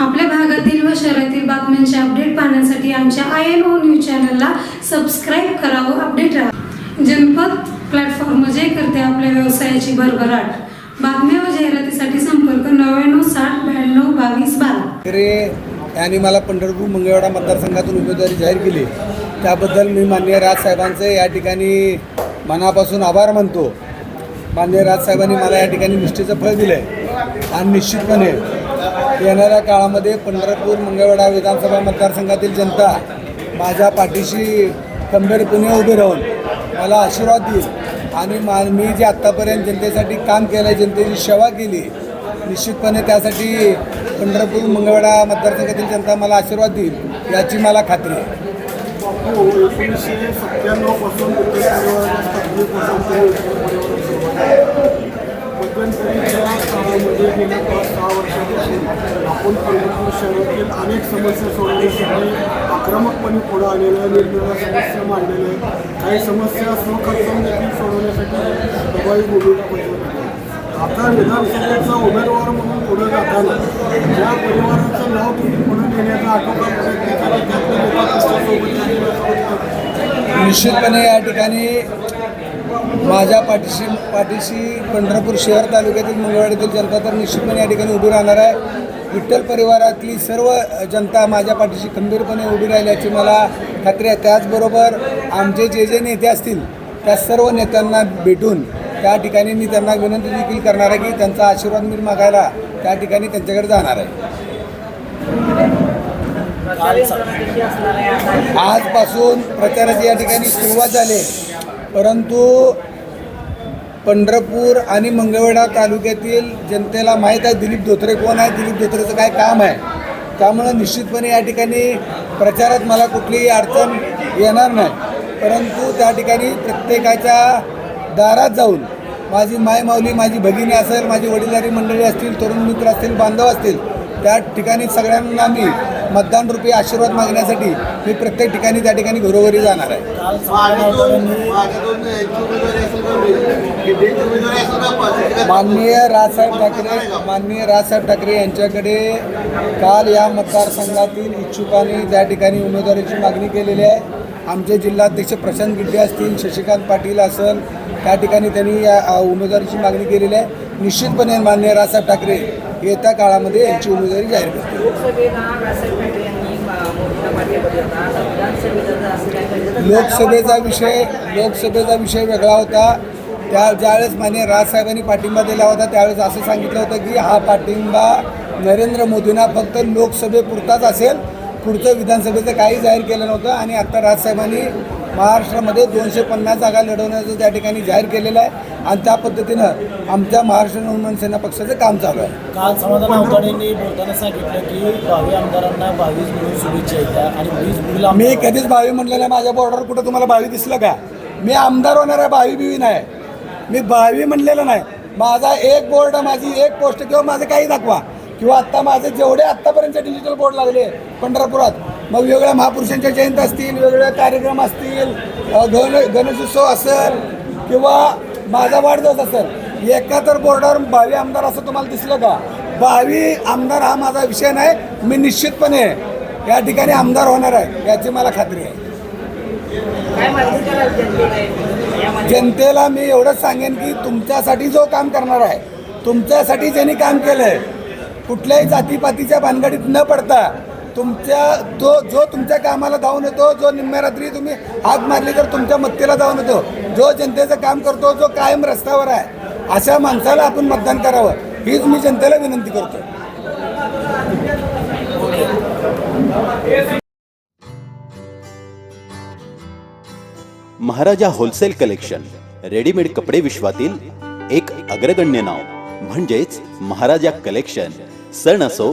आपल्या भागातील व शहरातील बातम्यांचे अपडेट पाहण्यासाठी आमच्या आय एन ओ न्यूज चॅनलला सबस्क्राईब करा व अपडेट राहा. जनपद प्लॅटफॉर्म जे करते आपल्या व्यवसायाची भरभराट. बातम्या व जाहिरातीसाठी संपर्क नव्याण्णव साठ ब्याण्णव बावीस बारा. ठाकरे यांनी मला पंढरपूर मंगळवाडा मतदारसंघातून उमेदवारी जाहीर केली. त्याबद्दल मी माननीय राजसाहेबांचे या ठिकाणी मनापासून आभार मानतो. माननीय राजसाहेबांनी मला या ठिकाणी निष्ठेचं फळ दिलं आहे आणि निश्चितपणे येणाऱ्या काळामध्ये पंढरपूर मंगळवेढा विधानसभा मतदारसंघातील जनता माझ्या पाठीशी खंबीरपणे उभे राहून मला आशीर्वाद देईल आणि मा मी जे आत्तापर्यंत जनतेसाठी काम केलं आहे जनतेची सेवा केली निश्चितपणे त्यासाठी पंढरपूर मंगळवेढा मतदारसंघातील जनता मला आशीर्वाद देईल याची मला खात्री आहे. हो, एकोणीसशे सत्त्याण्णवपासून विठ्ठल परिवाराच्या स्थापनेपासून ते विठ्ठल परिवारात सुरुवात आहे. मध्यंतरीच्या काळामध्ये गेल्या पाच सहा वर्षापासून आपण पंढरपूर शहरातील अनेक समस्या सोडवण्यासाठी आक्रमकपणे पुढे आलेल्या आहे वेगवेगळ्या समस्या मांडलेल्या आहेत काही समस्या स्वखर्चाने देखील सोडवण्यासाठी प्रभावी भूमिका बजावली आता विधानसभेचा उमेदवार म्हणून पुढे जाताना ज्या परिवाराचं नाव तुम्ही पुढे नेण्याचा आटोकाट प्रयत्न केला त्यातल्या निश्चितपणे या ठिकाणी माझ्या पाठीशी पाठीशी पंढरपूर शहर तालुक्यातील मंगळवाडीतील जनता तर निश्चितपणे या ठिकाणी उभी राहणार आहे. विठ्ठल परिवारातली सर्व जनता माझ्या पाठीशी खंबीरपणे उभी राहिल्याची मला खात्री आहे. त्याचबरोबर आमचे जे जे नेते असतील त्या सर्व नेत्यांना भेटून त्या ठिकाणी मी त्यांना विनंती देखील करणार आहे की त्यांचा आशीर्वाद मी मागायला त्या ठिकाणी त्यांच्याकडे जाणार आहे. आजपासून प्रचाराची या ठिकाणी सुरुवात झाली. परंतु पंढरपूर आणि मंगळवेढा तालुक्यातील जनतेला माहीत आहे दिलीप धोत्रे कोण आहे? दिलीप धोत्रेचं काय काम आहे? त्यामुळं निश्चितपणे या ठिकाणी प्रचारात मला कुठलीही अडचण येणार नाही. परंतु त्या ठिकाणी प्रत्येकाच्या दारात जाऊन माझी मायमाऊली माझी भगिनी असेल माझी वडीलधारी मंडळी असतील तरुण मित्र असतील बांधव असतील त्या ठिकाणी सगळ्यांना मी मतदानरूपी आशीर्वाद मागण्यासाठी मी प्रत्येक ठिकाणी त्या ठिकाणी घरोघरी जाणार आहे. माननीय राजसाहेब ठाकरे माननीय राजसाहेब ठाकरे यांच्याकडे काल या मतदारसंघातील इच्छुकांनी त्या ठिकाणी उमेदवारीची मागणी केलेली आहे. आमचे जिल्हाध्यक्ष प्रशांत गिड्डे असतील शशिकांत पाटील असेल त्या ठिकाणी त्यांनी या उमेदवारीची मागणी केलेली आहे. निश्चितपणे माननीय राजसाहेब ठाकरे येत्या काळामध्ये यांची उमेदवारी जाहीर तर लोकसभेचा विषय लोकसभेचा विषय वेगळा होता. त्या ज्यावेळेस मान्य राजसाहेबांनी पाठिंबा दिला होता त्यावेळेस असं सांगितलं होतं की हा पाठिंबा नरेंद्र मोदींना फक्त लोकसभेपुरताच असेल. पुढचं विधानसभेचं काही जाहीर केलं नव्हतं आणि आत्ता राजसाहेबांनी महाराष्ट्रामध्ये दोनशे पन्नास जागा लढवण्याचं त्या ठिकाणी जाहीर केलेलं आहे. आणि त्या पद्धतीनं आमच्या महाराष्ट्र नवनिर्माण सेना पक्षाचं काम चालू आहे. काल समाधान अवताडेंनी बोलताना सांगितलं की भावी आमदारांना बावीस मिळून शुभेच्छा येतात आणि वीस मिळून मी कधीच भावी म्हणलेलं आहे माझ्या बॉर्डर कुठं तुम्हाला भावी दिसलं का? मी आमदार होणार आहे भावी बिवी नाही. मी भावी म्हणलेलं नाही. माझा एक बोर्ड माझी एक पोस्ट किंवा माझं काही दाखवा. किंवा आत्ता माझे जेवढे आत्तापर्यंत डिजिटल बोर्ड लागले पंढरपुरात मग वेगवेगळ्या महापुरुषांच्या जयंती असतील वेगवेगळे कार्यक्रम असतील गण गणेशोत्सव असेल किंवा माझा वाढदिवस असेल एका तर बोर्डावर भावी आमदार असं तुम्हाला दिसलं का? भावी आमदार हा माझा विषय नाही मी निश्चितपणे या ठिकाणी आमदार होणार आहे याची मला खात्री आहे. जनतेला मी एवढंच सांगेन की तुमच्यासाठी जो काम करणार आहे तुमच्यासाठी ज्यांनी काम केलं आहे कुठल्याही जातीपातीच्या भानगडीत न पडता तुमच्या जो जो तुमच्या कामाला धावून येतो जो निम्म्या रात्री तुम्ही हात मारली तर तुमच्या मत्तेला धावून येतो. जो जनतेचं काम करतो जो कायम रस्त्यावर आहे अशा माणसाला आपण मतदान करावं. हीच मी जनतेला विनंती करतो. महाराजा होलसेल कलेक्शन रेडीमेड कपडे विश्वातील एक अग्रगण्य नाव. म्हणजेच महाराजा कलेक्शन सण असो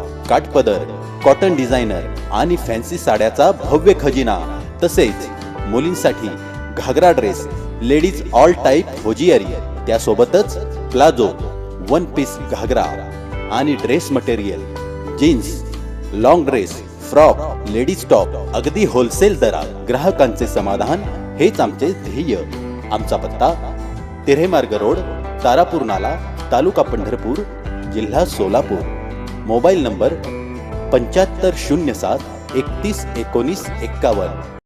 काठपदर कॉटन डिझायनर आणि फॅन्सी साड्याचा भव्य खजिना. तसेच मुलींसाठी ghagra dress ladies all type hosiery त्यासोबतच प्लाझो वन पीस घागरा आणि dress material jeans long dress frock ladies top अगदी होलसेल दरात ग्राहकांचे समाधान हेच आमचे ध्येय. आमचा पत्ता तिऱ्हेमार्ग रोड तारापूर नाला तालुका पंढरपूर जिल्हा सोलापूर. मोबाईल नंबर पंच्याहत्तर शून्य सात एकतीस एकोणीस एक्कावन्न.